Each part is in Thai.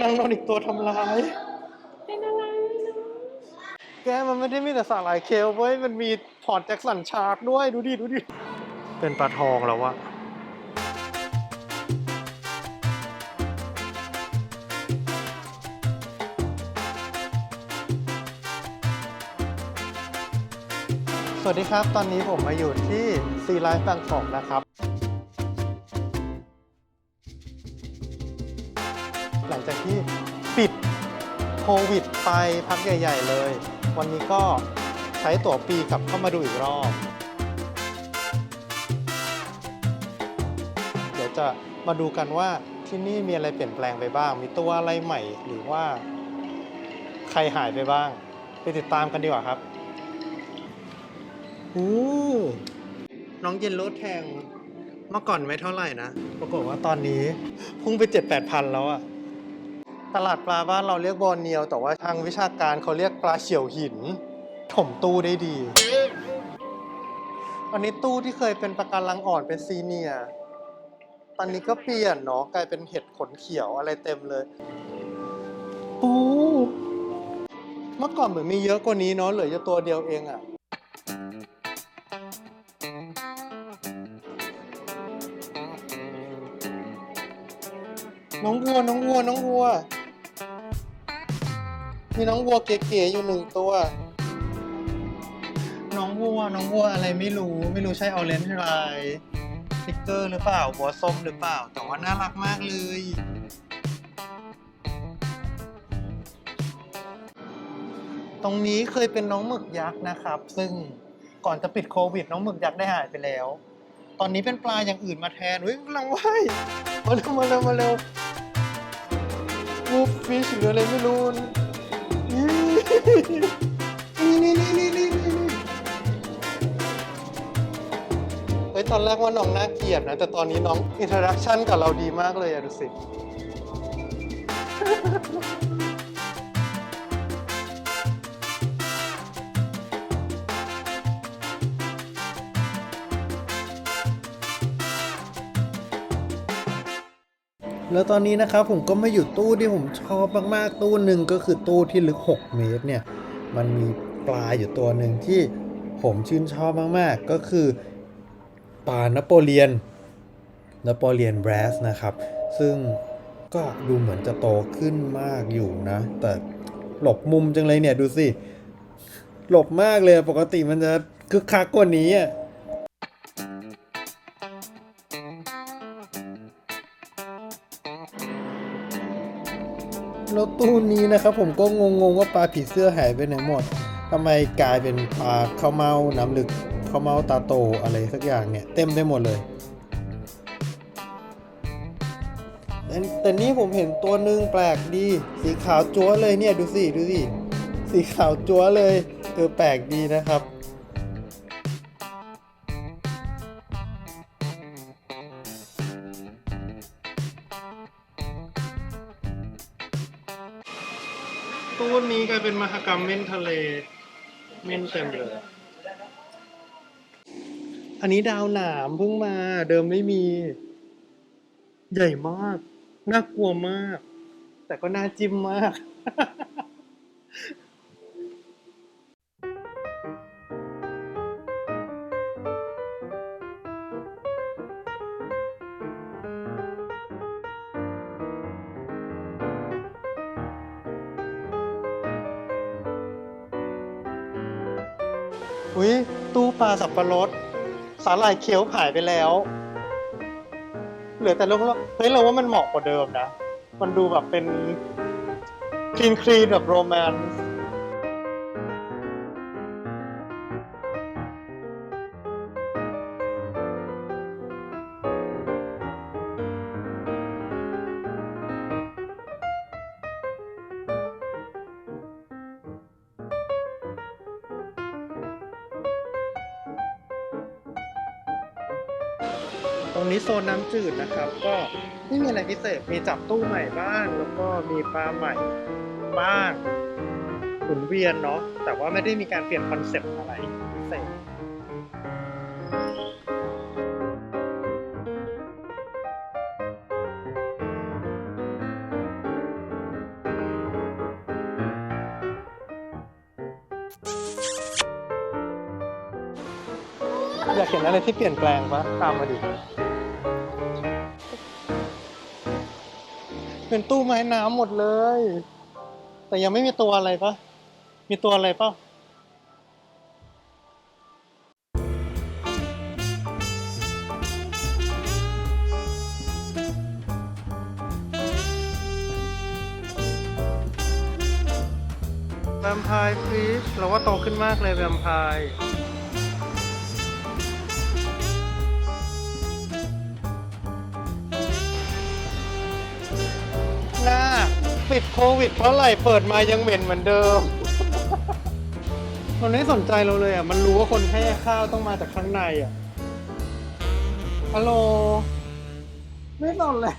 นางโดนอีกตัวทำร้าย เป็นอะไรนะแกมันไม่ได้มีแต่สาหร่ายเคลเว้ย มันมีพอร์ตแจ็คสันชาร์กด้วย ดูดิ ดูดิ เป็นปลาทองแล้ววะสวัสดีครับ ตอนนี้ผมมาอยู่ที่ซีไลฟ์บางกอกนะครับ จากที่ปิดโควิดไปพักใหญ่ ๆ เลย วันนี้ก็ใช้ตั๋วปีกลับเข้ามาดูอีกรอบ เดี๋ยวจะมาดูกันว่าที่นี่มีอะไรเปลี่ยนแปลงไปบ้าง มีตัวอะไรใหม่หรือว่า ใครหายไปบ้าง ไปติดตามกันดีกว่าครับโอ้น้องเย็นโรถแทงเมื่อก่อนไม่เท่าไหร่นะ ปรากฏว่าตอนนี้พุ่งไปเจ็ดแปดพันแล้วอะ ตลาดปลาบ้านเราเรียกบอลเนียว แต่ว่าทางวิชาการเขาเรียกปลาเฉียวหิน ถมตู้ได้ดี อันนี้ตู้ที่เคยเป็นปะการังอ่อนเป็นซีเนีย ตอนนี้ก็เปลี่ยนเนาะกลายเป็นเห็ดขนเขียวอะไรเต็มเลยปูเมื่อก่อนเหมือนมีเยอะกว่านี้เนาะเหลืออยู่ตัวเดียวเองอะน้องวัวน้องวัวน้องวัว มีน้องวัวเก๋ๆอยู่หนึ่งตัว น้องวัว น้องวัวอะไรไม่รู้ ไม่รู้ใช่ออเรนจ์ไรสติ๊กเกอร์หรือเปล่าวัวส้มหรือเปล่า แต่ว่าน่ารักมากเลย ตรงนี้เคยเป็นน้องหมึกยักษ์นะครับ ซึ่งก่อนจะปิดโควิด น้องหมึกยักษ์ได้หายไปแล้ว ตอนนี้เป็นปลาอย่างอื่นมาแทนเฮ้ยกำลังว่ายมาเร็วมาเร็วมาเร็ววูฟิชหรืออะไรไม่รู้ นี่นี่นี่นี่นี่นี่เฮ้ยตอนแรกว่าน้องน่าเกลียดนะ แต่ตอนนี้น้องอินเทอร์แอคชั่นกับเราดีมากเลยอะดูสิ แล้วตอนนี้นะครับผมก็มาอยู่ตู้ที่ผมชอบมากๆตู้หนึ่งก็คือตู้ที่ลึก 6 เมตรเนี่ย มันมีปลาอยู่ตัวหนึ่งที่ผมชื่นชอบมากๆ ก็คือปลานโปเลียนนโปเลียนแบรสนะครับ ซึ่งก็ดูเหมือนจะโตขึ้นมากอยู่นะ แต่หลบมุมจังเลยเนี่ยดูสิ หลบมากเลยปกติมันจะคึกคักกว่านี้อะ ตู้นี้นะครับผมก็งงๆว่าปลาผีเสื้อหายไปไหนหมดทำไมกลายเป็นปลาข้าวเมาน้ำลึกข้าวเมาตาโตอะไรสักอย่างเนี่ยเต็มไปหมดเลยแต่แต่นี่ผมเห็นตัวหนึ่งแปลกดี สีขาวจั๊วเลยเนี่ยดูสิดูสิสีขาวจั๊วเลยเออแปลกดีนะครับ กลายเป็นมหกรรมเม่นทะเล เม่นเต็มเลย อันนี้ดาวหนามเพิ่งมาเดิมไม่มี ใหญ่มาก น่ากลัวมาก แต่ก็น่าจิ้มมาก อุ้ยตู้ปลาสับปะรดสาหร่ายเคี้ยวหายไปแล้ว เหลือแต่ลูกเฮ้ยเราว่ามันเหมาะกว่าเดิมนะ มันดูแบบเป็นคลีนคลีนแบบโรแมนต์ ตรงนี้โซนน้ำจืดนะครับ ก็ไม่มีอะไรพิเศษมีจับตู้ใหม่บ้าง แล้วก็มีปลาใหม่บ้างหมุนเวียนเนาะแต่ว่าไม่ได้มีการเปลี่ยนคอนเซ็ปต์อะไรพิเศษอยากเห็นอะไรที่เปลี่ยนแปลงปะตามมาดิ เป็นตู้ไม้น้ำหมดเลย แต่ยังไม่มีตัวอะไรปะมีตัวอะไรปะแวมไพร์ฟิชเราว่าโตขึ้นมากเลยแวมไพร์ ปิดโควิดเพราะไหร่เปิดมายังเหม็นเหมือนเดิม มันไม่สนใจเราเลยอะ มันรู้ว่าคนให้ข้าวต้องมาจากข้างในอะฮัลโหล ไม่สนเลย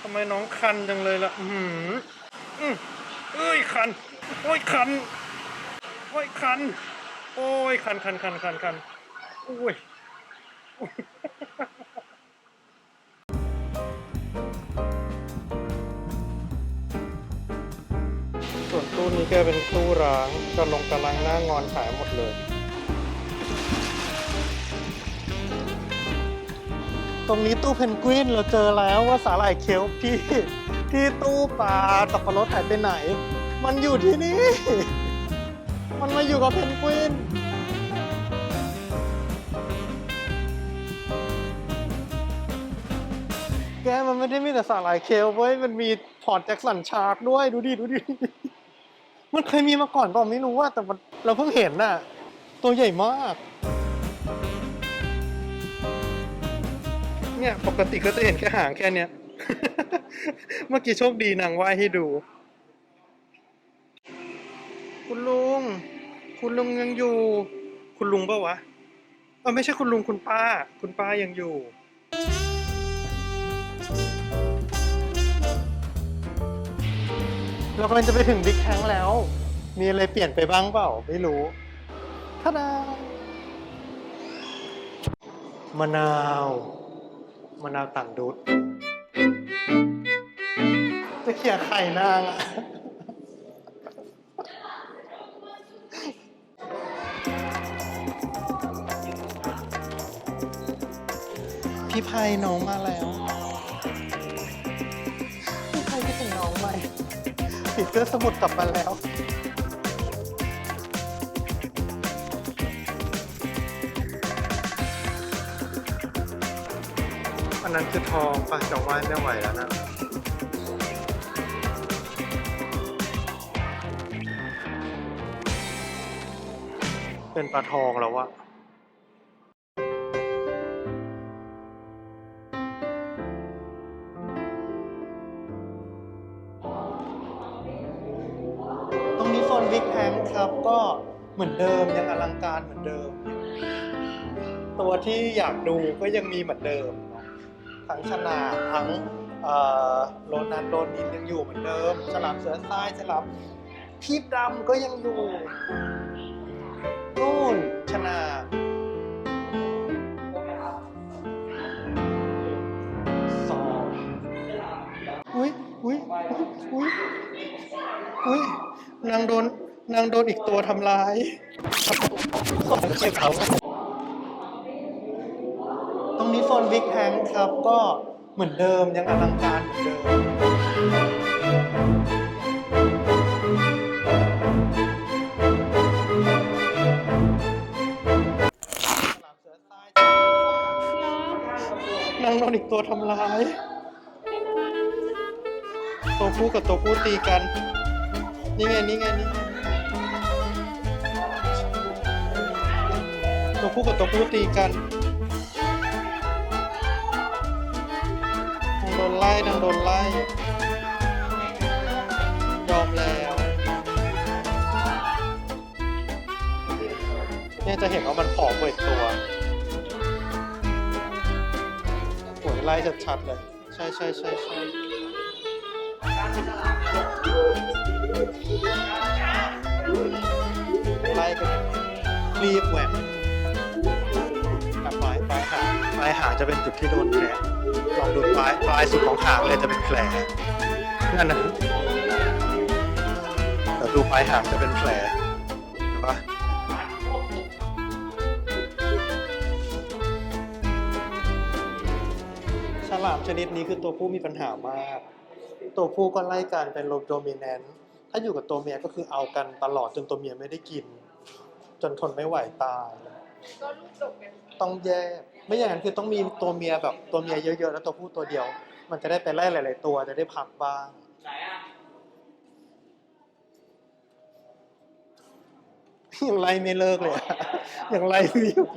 ทำไมน้องคันจังเลยล่ะ อือหืออือเอ้ยคัน โอ้ยคัน โอ้ยคัน โอ้ยคันคันคันคันคันโอ้ย ตู้นี้ก็เป็นตู้ร้างกระลงกระลังหน้างอนขายหมดเลย ตรงนี้ตู้เพนกวินเราเจอแล้วว่าสาหร่ายเคลป์ที่ที่ตู้ปลาสับปะรดหายไปไหน มันอยู่ที่นี่ มันมาอยู่กับเพนกวินแกมันไม่ได้มีแต่สาหร่ายเคลเว้ย มันมีพอร์ตแจ็คสันชาร์กด้วย ดูดิ ดูดิ มันเคยมีมาก่อนเปล่าไม่รู้ว่าแต่มันเราเพิ่งเห็นน่ะ ตัวใหญ่มาก เนี่ยปกติก็จะเห็นแค่หางแค่เนี้ย เมื่อกี้โชคดีนางว่ายให้ดู คุณลุง คุณลุงยังอยู่ คุณลุงปะวะเออไม่ใช่คุณลุงคุณป้า คุณป้ายังอยู่ เรากำลังจะไปถึงบิ๊กแทงแล้ว มีอะไรเปลี่ยนไปบ้างเปล่า ไม่รู้ท่าดามะนาวมะนาวต่างดุดจะเขี่ยไข่นางอะพี่ไพน้องมาแล้ว ปิดเสื้อสมุดกลับมาแล้ว อันนั้นคือทองปะจะว่ายไม่ไหวแล้วนะ เป็นปลาทองแล้ววะ เหมือนเดิมยังอลังการเหมือนเดิม ตัวที่อยากดูก็ยังมีเหมือนเดิมทั้งขนาทั้งโลนันโดนินยังอยู่เหมือนเดิมฉลามเสือทรายฉลามพีบดำก็ยังอยู่นู่นชนาสองอุ้ยอุ้ยอุ้ยอุ้ยนางโดน นางโดนอีกตัวทำร้ายเจ็บเขาตรงนี้โซนบิ๊กแ n งครับก็เหมือนเดิมยังอลังการเหมือนเดิม นางโดนอีกตัวทำร้าย ตัวผู้กับตัวผู้ตีกัน นี่ไง นี่ไง นี่ไง ตัวผู้กับตัวผู้ตีกันนางโดนไล่นางโดนไล่ยอมแล้วเนี่ยจะเห็นว่ามันผอมกว่าอีกตัวโอ้ยไล่ชัดๆเลย ใช่ใช่ใช่ใช่ไล่กันรีบแหวกายหางจะเป็นจุดที่โดนแผลลองดูปลายปลายสุดของหางเลยจะเป็นแผลนั่นนะแต่ดูปลายหางจะเป็นแผลเห็ปะฉลามชนิดนี้คือตัวผู้มีปัญหามาก ตัวผู้ก็ไล่กันเป็นโลโดมิเนนต์ถ้าอยู่กับตัวเมียก็คือเอากันตลอดจนตัวเมียไม่ได้กิน จนทนไม่ไหวตาย ต้องแยก ไม่อย่างนั้นคือต้องมีตัวเมียแบบตัวเมียเยอะๆ แล้วตัวผู้ตัวเดียว มันจะได้ไปไล่หลาย ๆ ตัวจะได้พักบ้างยังไล่ไม่เลิกเลยอะยังไล่ไม่หยุด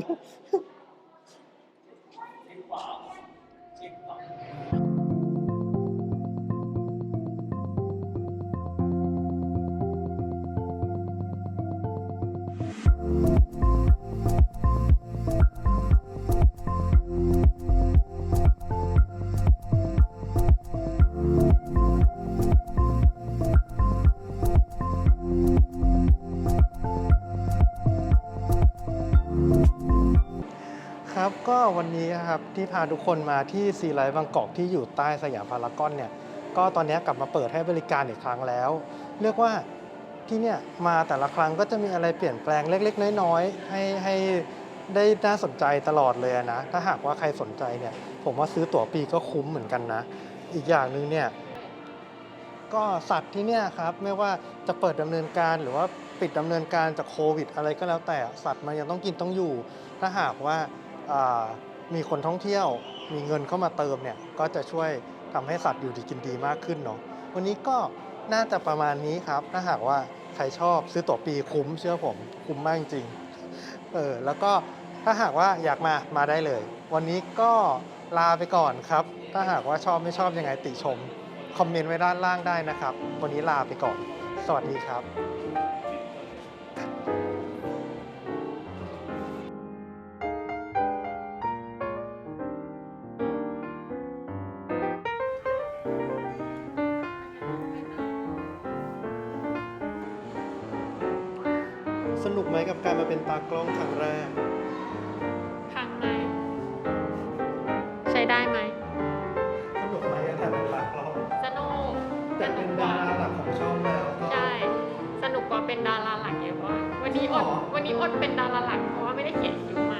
นนี้ครับที่พาทุกคนมาที่ซีไลท์บางกอกที่อยู่ใต้สยามพารากอนเนี่ยก็ตอนนี้กลับมาเปิดให้บริการอีกครั้งแล้ว เรียกว่าที่เนี่ยมาแต่ละครั้งก็จะมีอะไรเปลี่ยนแปลงเล็ก ๆ น้อยๆให้ให้ได้น่าสนใจตลอดเลยนะ ถ้าหากว่าใครสนใจเนี่ยผมว่าซื้อตั๋วปีก็คุ้มเหมือนกันนะ อีกอย่างหนึ่งเนี่ยก็สัตว์ที่เนี่ยครับไม่ว่าจะเปิดดำเนินการหรือว่าปิดดำเนินการจากโควิด อะไรก็แล้วแต่สัตว์มันยังต้องกินต้องอยู่ ถ้าหากว่าอ่า มีคนท่องเที่ยวมีเงินเข้ามาเติมเนี่ยก็จะช่วยทำให้สัตว์อยู่ดีกินดีมากขึ้นเนาะวันนี้ก็น่าจะประมาณนี้ครับ ถ้าหากว่าใครชอบซื้อตั๋วปีคุ้มเชื่อผมคุ้มมากจริงเออแล้วก็ถ้าหากว่าอยากมามาได้เลย วันนี้ก็ลาไปก่อนครับ ถ้าหากว่าชอบไม่ชอบยังไงติชม คอมเมนต์ไว้ด้านล่างได้นะครับ วันนี้ลาไปก่อน สวัสดีครับารมาเป็นตากล้องครั้งแรก พังไหมใช้ได้ไหม สนุกไหมกับการเป็นตากล้องสนุกแต่เป็นดาราหลักของช่องแล้วก็ ใช่ สนุกกว่าเป็นดาราหลักเยอะกว่าวันนี้อดหรอ วันนี้อดเป็นดาราหลักเพราะว่าไม่ได้เขียนคิว